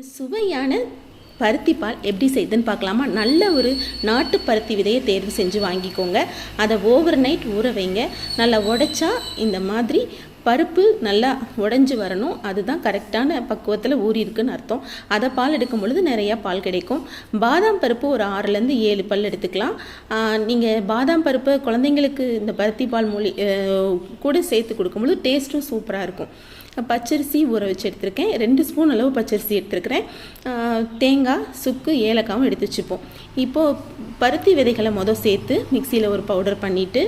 சுவையான பருத்தி பால் எப்படி செய்யுதுன்னு பார்க்கலாமா? நல்ல ஒரு நாட்டு பருத்தி விதையை தேர்வு செஞ்சு வாங்கிக்கோங்க. அதை ஓவர் நைட் ஊற வைங்க. நல்லா உடைச்சா இந்த மாதிரி பருப்பு நல்லா உடஞ்சி வரணும். அதுதான் கரெக்டான பக்குவத்தில் ஊறி இருக்குன்னு அர்த்தம். அதை பால் எடுக்கும் பொழுது நிறையா பால் கிடைக்கும். பாதாம் பருப்பு ஒரு ஆறுலேருந்து ஏழு பல் எடுத்துக்கலாம். நீங்கள் பாதாம் பருப்பு குழந்தைங்களுக்கு இந்த பருத்தி பால் மூலி கூட சேர்த்து கொடுக்கும்பொழுது டேஸ்ட்டும் சூப்பராக இருக்கும். பச்சரிசி ஊற வச்சு எடுத்திருக்கேன். ரெண்டு ஸ்பூன் அளவு பச்சரிசி எடுத்திருக்கிறேன். தேங்காய் சுக்கு ஏலக்காவும் எடுத்து வச்சுப்போம். இப்போது பருத்தி விதைகளை மொதல் சேர்த்து மிக்சியில் ஒரு பவுடர் பண்ணிவிட்டு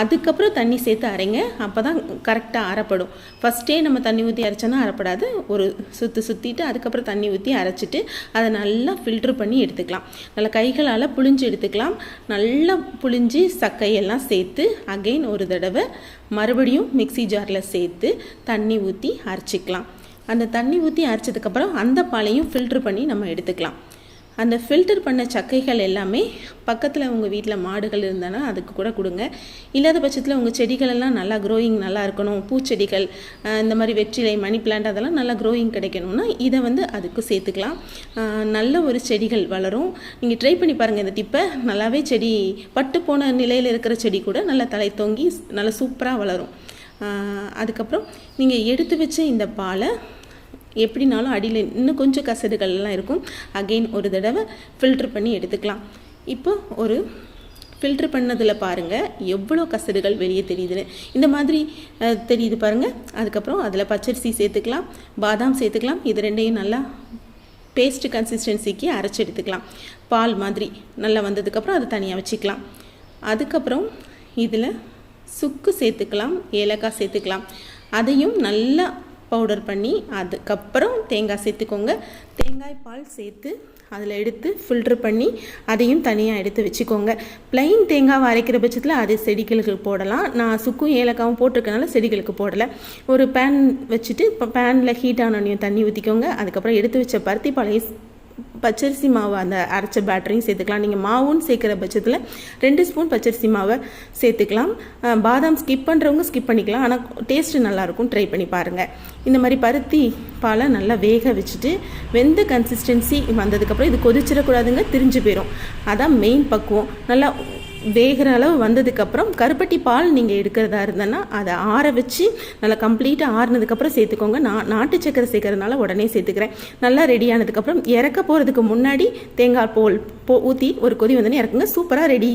அதுக்கப்புறம் தண்ணி சேர்த்து அரைங்க. அப்போ தான் கரெக்டாக அரைப்படும். ஃபஸ்ட்டே நம்ம தண்ணி ஊற்றி அரைச்சோன்னா அரைப்படாது. ஒரு சுற்றி சுற்றிட்டு அதுக்கப்புறம் தண்ணி ஊற்றி அரைச்சிட்டு அதை நல்லா ஃபில்ட்ரு பண்ணி எடுத்துக்கலாம். நல்லா கைகளால் புழிஞ்சு எடுத்துக்கலாம். நல்லா புழிஞ்சு சக்கையெல்லாம் சேர்த்து அகைன் ஒரு தடவை மறுபடியும் மிக்ஸி ஜாரில் சேர்த்து தண்ணி ஊற்றி அரைச்சிக்கலாம். அந்த தண்ணி ஊற்றி அரைச்சதுக்கப்புறம் அந்த பாலையும் ஃபில்ட்ரு பண்ணி நம்ம எடுத்துக்கலாம். அந்த ஃபில்டர் பண்ண சக்கைகள் எல்லாமே பக்கத்தில் உங்கள் வீட்டில் மாடுகள் இருந்தானா அதுக்கு கூட கொடுங்க. இல்லாத பட்சத்தில் உங்கள் செடிகள் எல்லாம் நல்லா க்ரோயிங் நல்லா இருக்கணும். பூச்செடிகள் இந்த மாதிரி வெற்றிலை மணி பிளான்ட் அதெல்லாம் நல்லா க்ரோயிங் கிடைக்கணும்னா இதை வந்து அதுக்கு சேர்த்துக்கலாம். நல்ல ஒரு செடிகள் வளரும். நீங்கள் ட்ரை பண்ணி பாருங்கள் இந்த டிப்பை நல்லாவே செடி பட்டு போன நிலையில் இருக்கிற செடி கூட நல்லா தலை தொங்கி நல்லா சூப்பராக வளரும். அதுக்கப்புறம் நீங்கள் எடுத்து வச்ச இந்த பாலை எப்படினாலும் அடியில் இன்னும் கொஞ்சம் கசடுகள்லாம் இருக்கும். அகெயின் ஒரு தடவை ஃபில்ட்ரு பண்ணி எடுத்துக்கலாம். இப்போ ஒரு ஃபில்ட்ரு பண்ணதில் பாருங்கள் எவ்வளோ கசடுகள் வெளியே தெரியுதுன்னு. இந்த மாதிரி தெரியுது பாருங்கள் அதுக்கப்புறம் அதில் பச்சரிசி சேர்த்துக்கலாம் பாதாம் சேர்த்துக்கலாம். இது ரெண்டையும் நல்லா பேஸ்ட் கன்சிஸ்டன்சிக்கு அரைச்சி எடுத்துக்கலாம். பால் மாதிரி நல்லா வந்ததுக்கப்புறம் அதை தனியாக வச்சுக்கலாம். அதுக்கப்புறம் இதில் சுக்கு சேர்த்துக்கலாம் ஏலக்காய் சேர்த்துக்கலாம். அதையும் நல்லா பவுடர் பண்ணி அதுக்கப்புறம் தேங்காய் சேர்த்துக்கோங்க. தேங்காய் பால் சேர்த்து அதில் எடுத்து ஃபில்ட்ரு பண்ணி அதையும் தனியாக எடுத்து வச்சுக்கோங்க. ப்ளைன் தேங்காவை அரைக்கிற பட்சத்தில் அது செடிகளுக்கு போடலாம். நான் சுக்கும் ஏலக்காவும் போட்டிருக்கனால செடிகளுக்கு போடலை. ஒரு பேன் வச்சுட்டு இப்போ பேனில் ஹீட் ஆனோடனே தண்ணி ஊற்றிக்கோங்க அதுக்கப்புறம் எடுத்து வச்ச பருத்தி பழைய பச்சரிசி மாவு அந்த அரைச்ச பேட்டரையும் சேர்த்துக்கலாம். நீங்கள் மாவும் சேர்க்குற பட்சத்தில் ரெண்டு ஸ்பூன் பச்சரிசி மாவை சேர்த்துக்கலாம். பாதாம் ஸ்கிப் பண்ணுறவங்க ஸ்கிப் பண்ணிக்கலாம். ஆனால் டேஸ்ட்டு நல்லாயிருக்கும் ட்ரை பண்ணி பாருங்கள் இந்த மாதிரி பருத்தி பாலை நல்லா வேக வச்சுட்டு வெந்த கன்சிஸ்டன்சி வந்ததுக்கப்புறம் இது கொதிச்சிடக்கூடாதுங்க. திரிஞ்சு போயிடும் அதான் மெயின் பக்குவம். நல்லா வேகிற அளவு வந்ததுக்கப்புறம் கருப்பட்டி பால் நீங்கள் எடுக்கிறதா இருந்தேன்னா அதை ஆற வச்சு நல்லா கம்ப்ளீட்டாக ஆறுனதுக்கப்புறம் சேர்த்துக்கோங்க. நான் நாட்டு சக்கரை சேர்க்கறதுனால உடனே சேர்த்துக்கிறேன். நல்லா ரெடியானதுக்கப்புறம் இறக்க போகிறதுக்கு முன்னாடி தேங்காய் போல் போ ஊற்றி ஒரு கொதி வந்தோடனே இறக்குங்க. சூப்பராக ரெடி